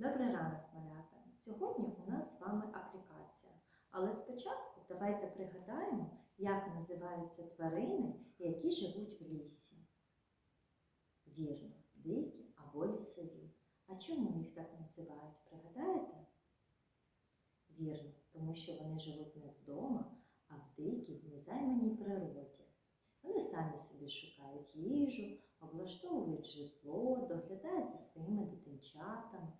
Добрий ранок, малята! Сьогодні у нас з вами аплікація. Але спочатку давайте пригадаємо, як називаються тварини, які живуть в лісі. Вірно, дикі або лісові. А чому їх так називають? Пригадаєте? Вірно, тому що вони живуть не вдома, а в дикій, незайманій природі. Вони самі собі шукають їжу, облаштовують житло, доглядають за своїми дитинчатами.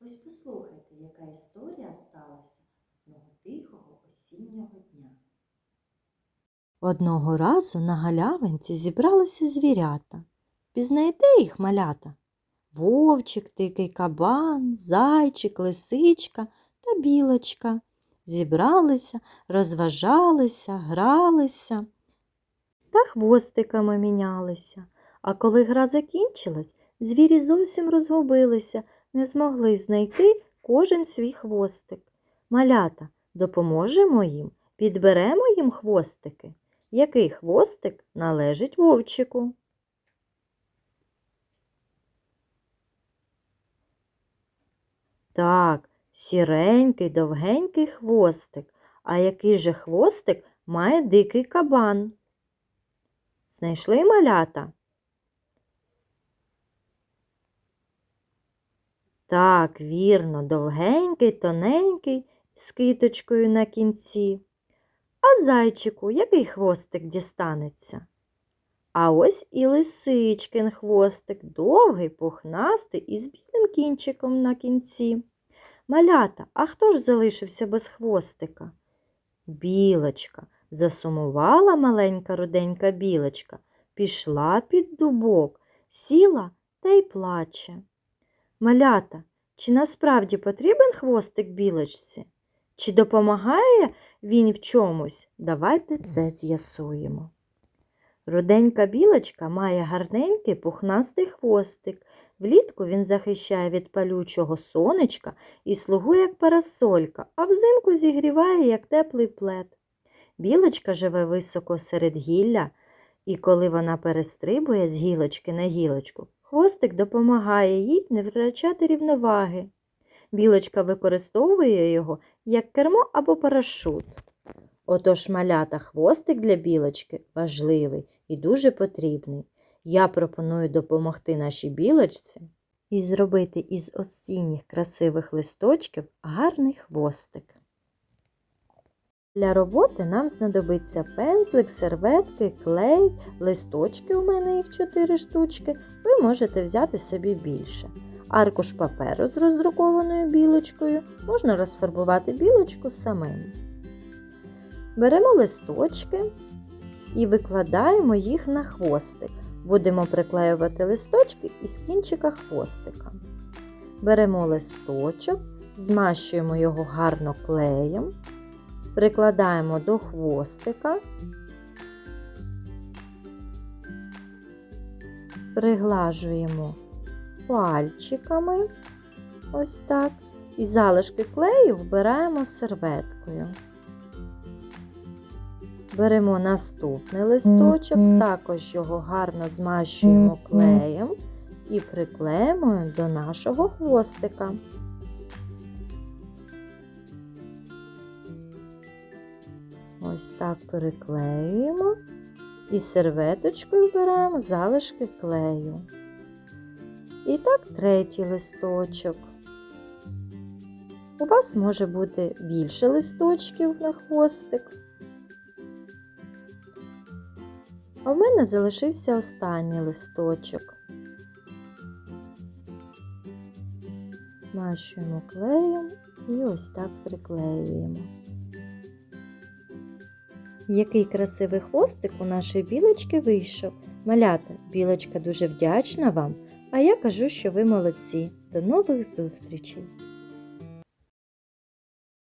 Ось послухайте, яка історія сталася одного тихого осіннього дня. Одного разу на галявинці зібралися звірята. Впізнаєте їх, малята? Вовчик, дикий кабан, зайчик, лисичка та білочка. Зібралися, розважалися, гралися та хвостиками мінялися. А коли гра закінчилась, звірі зовсім розгубилися, не змогли знайти кожен свій хвостик. Малята, допоможемо їм, підберемо їм хвостики. Який хвостик належить вовчику? Так, сіренький, довгенький хвостик. А який же хвостик має дикий кабан? Знайшли малята? Так, вірно, довгенький, тоненький, з киточкою на кінці. А зайчику який хвостик дістанеться? А ось і лисичкин хвостик, довгий, пухнастий і з білим кінчиком на кінці. Малята, а хто ж залишився без хвостика? Білочка. Засумувала маленька руденька білочка, пішла під дубок, сіла та й плаче. Малята, чи насправді потрібен хвостик білочці? Чи допомагає він в чомусь? Давайте це з'ясуємо. Руденька білочка має гарненький пухнастий хвостик. Влітку він захищає від палючого сонечка і слугує як парасолька, а взимку зігріває, як теплий плед. Білочка живе високо серед гілля, і коли вона перестрибує з гілочки на гілочку, хвостик допомагає їй не втрачати рівноваги. Білочка використовує його як кермо або парашут. Отож малята хвостик для білочки важливий і дуже потрібний. Я пропоную допомогти нашій білочці і зробити із осінніх красивих листочків гарний хвостик. Для роботи нам знадобиться пензлик, серветки, клей, листочки, у мене їх 4 штучки, ви можете взяти собі більше. Аркуш паперу з роздрукованою білочкою можна розфарбувати білочку самим. Беремо листочки і викладаємо їх на хвостик. Будемо приклеювати листочки із кінчика хвостика. Беремо листочок, змащуємо його гарно клеєм, прикладаємо до хвостика, приглажуємо пальчиками, ось так, і залишки клею вбираємо серветкою. Беремо наступний листочок, також його гарно змащуємо клеєм і приклеїмо до нашого хвостика. Ось так переклеюємо і серветочкою беремо залишки клею. І так третій листочок. У вас може бути більше листочків на хвостик. А в мене залишився останній листочок. Мащуємо клеєм і ось так приклеюємо. Який красивий хвостик у нашої білочки вийшов. Малята, білочка дуже вдячна вам, а я кажу, що ви молодці. До нових зустрічей!